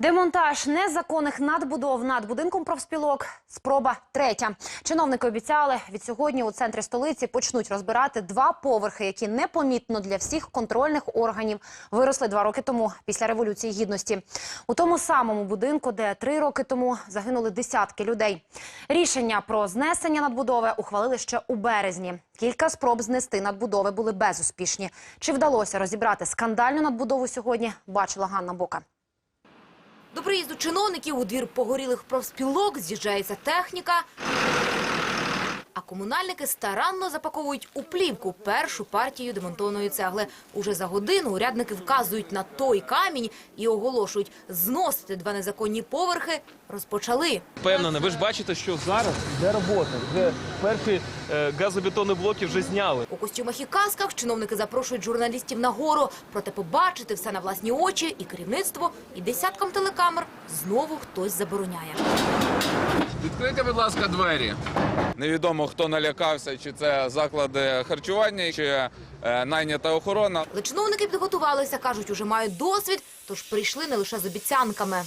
Демонтаж незаконних надбудов над будинком профспілок. Спроба третя. Чиновники обіцяли, від сьогодні у центрі столиці почнуть розбирати два поверхи, які непомітно для всіх контрольних органів виросли два роки тому після революції гідності. У тому самому будинку, де три роки тому загинули десятки людей. Рішення про знесення надбудови ухвалили ще у березні. Кілька спроб знести надбудови були безуспішні. Чи вдалося розібрати скандальну надбудову сьогодні? Бачила Ганна Бока. До приїзду чиновників у двір погорілих профспілок з'їжджається техніка, а комунальники старанно запаковують у плівку першу партію демонтованої цегли. Уже за годину урядники вказують на той камінь і оголошують, зносити два незаконні поверхи розпочали. Впевнений, ви ж бачите, що зараз йде робота. Вже перші е, газобетонні блоки вже зняли. У костюмах і касках чиновники запрошують журналістів на гору, проте побачити все на власні очі і керівництво, і десяткам телекамер знову хтось забороняє. Відкрийте, будь ласка, двері. Невідомо, хто налякався, чи це заклади харчування, чи е, найнята охорона. Але чиновники підготувалися, кажуть, уже мають досвід, тож прийшли не лише з обіцянками.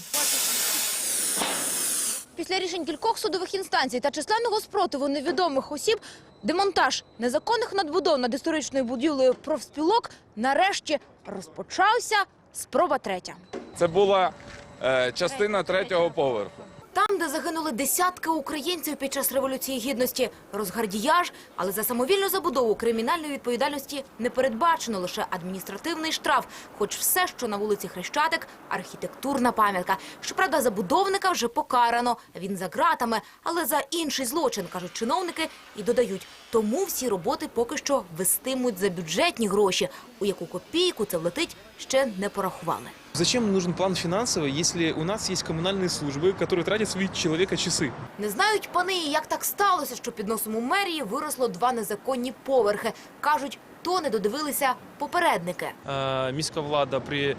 Після рішень кількох судових інстанцій та численного спротиву невідомих осіб демонтаж незаконних надбудов над історичною будівлею профспілок нарешті розпочався. Спроба третя. Це була е, частина третього поверху. Там, де загинули десятки українців під час революції гідності, розгардіяж, але за самовільну забудову кримінальної відповідальності не передбачено лише адміністративний штраф. Хоч все, що на вулиці Хрещатик, архітектурна пам'ятка. Щоправда, забудовника вже покарано. Він за ґратами, але за інший злочин кажуть чиновники і додають. Тому всі роботи поки що вестимуть за бюджетні гроші. У яку копійку це влетить, ще не порахували. Зачем нужен план финансовый, если у нас есть коммунальные службы, которые тратят свои человека часы? Не знають пани, як так сталося, що під носом у мерії виросло два незаконні поверхи. Кажуть, то не додивилися попередники. Е, Міська влада при, е,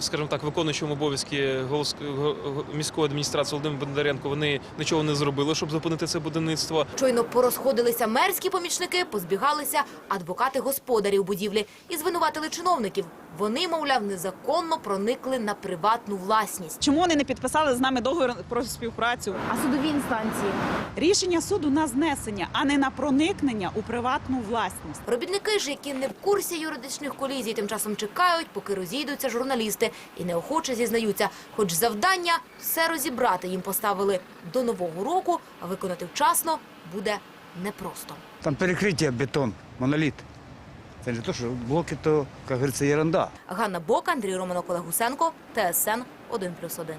скажімо так, виконуючому обов'язки голос- го- го- міської адміністрації Володимир Бондаренко, вони нічого не зробили, щоб зупинити це будівництво. Щойно порозходилися мерські помічники, позбігалися адвокати господарів будівлі і звинуватили чиновників. вони, мовляв, незаконно проникли на приватну власність. Чому вони не підписали з нами договір про співпрацю? А судові інстанції? Рішення суду на знесення, а не на проникнення у приватну власність. Робітники ж, які не в курсі юридичних колізій, тим часом чекають, поки розійдуться журналісти і неохоче зізнаються. Хоч завдання все розібрати їм поставили до нового року, а виконати вчасно буде непросто. Там перекриття, бетон, моноліт. Це не то, що блоки, то, як говориться, ерунда. Ганна Бока, Андрій Романок, Олег Гусенко, ТСН 1+,1.